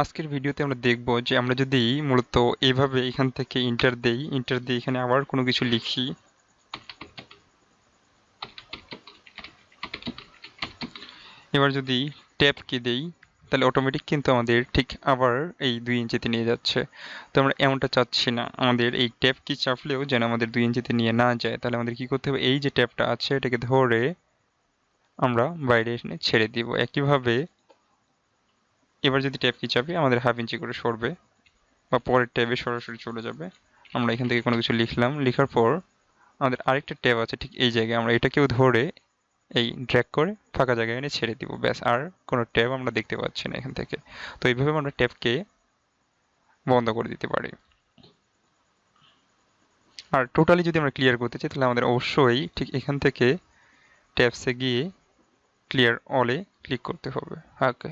আজকের ভিডিওতে আমরা দেখব যে আমরা যদি মূলত এইভাবে এখান থেকে ইন্টার দেই ইন্টার দিয়ে এখানে আবার কোনো কিছু লিখি। এবার যদি ট্যাপ কি দেই, তাহলে অটোমেটিক কিন্তু আমাদের ঠিক আবার এই দুই ইঞ্চিতে নিয়ে যাচ্ছে। তো আমরা এমনটা চাচ্ছি না। আমাদের এই ট্যাপ কি চাপলেও যেন আমাদের দুই ইঞ্চিতে নিয়ে না যায়, তাহলে আমাদের কি করতে হবে? এই যে ট্যাপটা আছে, এটাকে ধরে আমরা বাইরে এনে ছেড়ে দিব। একইভাবে এবার যদি ট্যাপ কি চাপি আমাদের হাফ ইঞ্চি করে সরবে, বা পরের ট্যাবে সরাসরি চলে যাবে। আমরা এখান থেকে কোনো কিছু লিখলাম। লেখার পর আমাদের আরেকটা ট্যাব আছে ঠিক এই জায়গায়। আমরা এটাকেও ধরে এই ড্র্যাগ করে ফাঁকা জায়গায় এনে ছেড়ে দিব। ব্যাস, আর কোনো ট্যাব আমরা দেখতে পাচ্ছি না এখান থেকে। তো এইভাবে আমরা ট্যাবকে বন্ধ করে দিতে পারি। আর টোটালি যদি আমরা ক্লিয়ার করতে চাই, তাহলে আমাদের অবশ্যই ঠিক এখান থেকে ট্যাবসে গিয়ে ক্লিয়ার অলে ক্লিক করতে হবে। ওকে